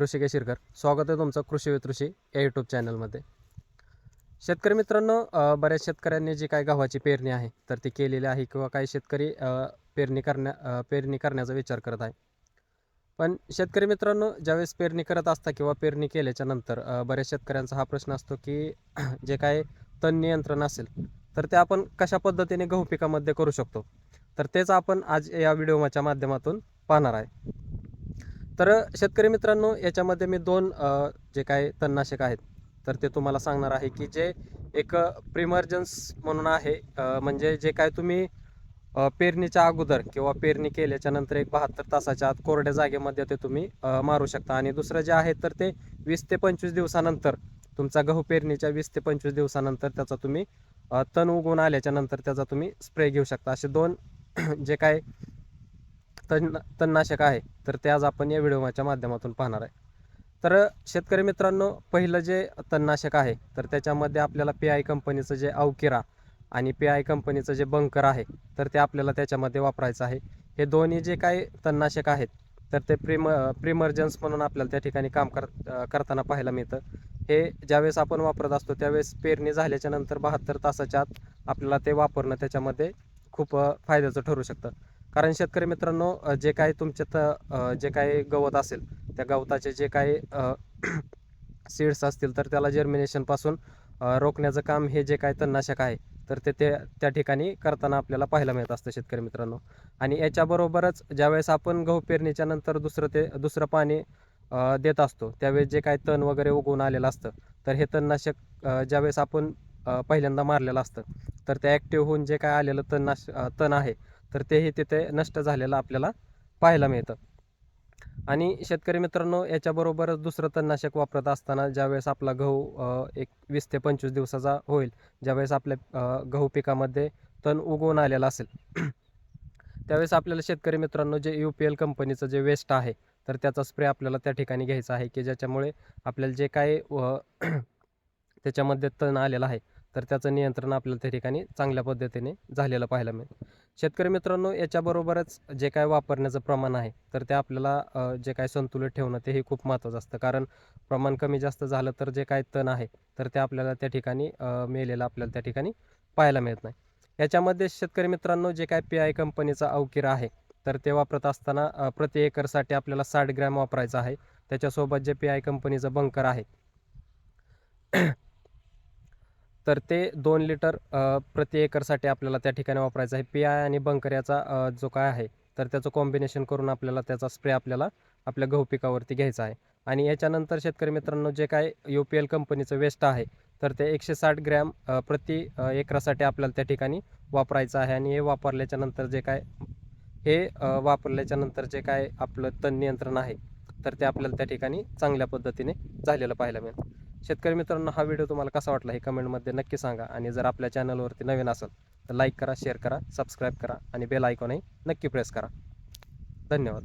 मी ऋषिकेश शिरकर. स्वागत आहे तुमचं कृषी वितृषी या यूट्यूब चॅनलमध्ये शेतकरी मित्रांनो बऱ्याच शेतकऱ्यांनी जी काय गव्हाची पेरणी आहे तर ती केलेली आहे किंवा काही शेतकरी पेरणी करण्या पेरणी करण्याचा विचार करत आहे. पण शेतकरी मित्रांनो ज्यावेळेस पेरणी करत असता किंवा पेरणी केल्याच्यानंतर बऱ्याच शेतकऱ्यांचा हा प्रश्न असतो की जे काय तण नियंत्रण असेल तर ते आपण कशा पद्धतीने गहू पिकामध्ये करू शकतो? तर तेच आपण आज या व्हिडिओच्या माध्यमातून पाहणार आहे. तर शेतकरी मित्रांनो याच्यामध्ये मी दोन जे काय तणनाशक आहेत तर ते तुम्हाला सांगणार आहे की जे एक प्रिमर्जन्स म्हणून आहे. म्हणजे जे काय तुम्ही पेरणीच्या अगोदर किंवा पेरणी केल्याच्यानंतर एक बहात्तर तासाच्या आत कोरड्या जागेमध्ये ते तुम्ही मारू शकता. आणि दुसरं जे आहे तर ते वीस ते पंचवीस दिवसानंतर तुमचा गहू पेरणीच्या वीस ते पंचवीस दिवसानंतर त्याचा तुम्ही तण उगवून आल्याच्यानंतर त्याचा तुम्ही स्प्रे घेऊ शकता. असे दोन जे काय तण तणनाशक आहे तर ते आज आपण या व्हिडिओच्या माध्यमातून पाहणार आहे. तर शेतकरी मित्रांनो पहिलं जे तणनाशक आहे तर त्याच्यामध्ये आपल्याला पी आय कंपनीचं जे अवकिरा आणि पी आय कंपनीचं जे बंकर आहे तर ते आपल्याला त्याच्यामध्ये वापरायचं आहे. हे दोन्ही जे काही तणनाशक आहेत तर ते प्रिम प्रिमर्जन्स म्हणून आपल्याला त्या ठिकाणी काम कर करताना पाहायला मिळतं. हे ज्यावेळेस आपण वापरत असतो त्यावेळेस पेरणी झाल्याच्यानंतर बहात्तर तासाच्या आत आपल्याला ते वापरणं त्याच्यामध्ये खूप फायद्याचं ठरू शकतं. कारण शेतकरी मित्रांनो जे काही तुमच्यात जे काही गवत असेल त्या गवताचे जे काही सीड्स असतील तर त्याला जर्मिनेशनपासून रोखण्याचं काम हे जे काही तणनाशक आहे तर ते ते त्या ठिकाणी करताना आपल्याला पाहायला मिळत असतं शेतकरी मित्रांनो. आणि याच्याबरोबरच ज्यावेळेस आपण गहू पेरणीच्या नंतर दुसरं ते दुसरं पाणी देत असतो त्यावेळेस जे काही तण वगैरे उगवून आलेलं असतं तर हे तणनाशक ज्यावेळेस आपण पहिल्यांदा मारलेलं असतं तर ते ॲक्टिव्ह होऊन जे काय आलेलं तणनाश तण आहे तर तेही तिथे नष्ट झालेलं आपल्याला पाहायला मिळतं. आणि शेतकरी मित्रांनो याच्याबरोबरच दुसरं तणनाशक वापरत असताना ज्यावेळेस आपला गहू एक वीस ते पंचवीस दिवसाचा होईल ज्यावेळेस आपल्या गहू पिकामध्ये तण उगवून आलेलं असेल. त्यावेळेस आपल्याला शेतकरी मित्रांनो जे यू पी एल कंपनीचं जे वेस्ट आहे तर त्याचा स्प्रे आपल्याला त्या ठिकाणी घ्यायचा आहे की ज्याच्यामुळे आपल्याला जे काही त्याच्यामध्ये तण आलेलं आहे तर त्याचं नियंत्रण आपल्याला त्या ठिकाणी चांगल्या पद्धतीने झालेलं पाहायला मिळेल शेतकरी मित्रांनो याच्याबरोबरच जे काय वापरण्याचं प्रमाण आहे तर ते आपल्याला जे काय संतुलित ठेवणं तेही खूप महत्त्वाचं असतं. कारण प्रमाण कमी जास्त झालं तर जे काय तण आहे तर ते आपल्याला त्या ठिकाणी मेलेलं आपल्याला त्या ठिकाणी पाहायला मिळत नाही. याच्यामध्ये शेतकरी मित्रांनो जे काय पी आय कंपनीचा अवकीर आहे तर ते वापरत असताना प्रति एकरसाठी आपल्याला साठ ग्रॅम वापरायचं आहे. त्याच्यासोबत जे पी आय कंपनीचं बंकर आहे तर ते दोन लिटर प्रति एकरसाठी आपल्याला त्या ठिकाणी वापरायचं आहे. पी आय आणि बंकर याचा जो काय आहे तर त्याचं कॉम्बिनेशन करून आपल्याला त्याचा स्प्रे आपल्याला आपल्या गहू पिकावरती घ्यायचा आहे. आणि याच्यानंतर शेतकरी मित्रांनो जे काय यू पी एल कंपनीचं वेस्ट आहे तर ते एकशे साठ ग्रॅम प्रति एकरासाठी आपल्याला त्या ठिकाणी वापरायचं आहे. आणि हे वापरल्याच्यानंतर जे काय हे वापरल्याच्यानंतर जे काय आपलं तण नियंत्रण आहे तर ते आपल्याला त्या ठिकाणी चांगल्या पद्धतीने झालेलं पाहायला मिळेल. शेतकरी मित्रांनो हा व्हिडिओ तुम्हाला कसा वाटला हे कमेंटमध्ये नक्की सांगा. आणि जर आपल्या चॅनलवरती नवीन असेल तर लाईक करा शेअर करा सबस्क्राईब करा आणि बेल आयकॉनही नक्की प्रेस करा. धन्यवाद.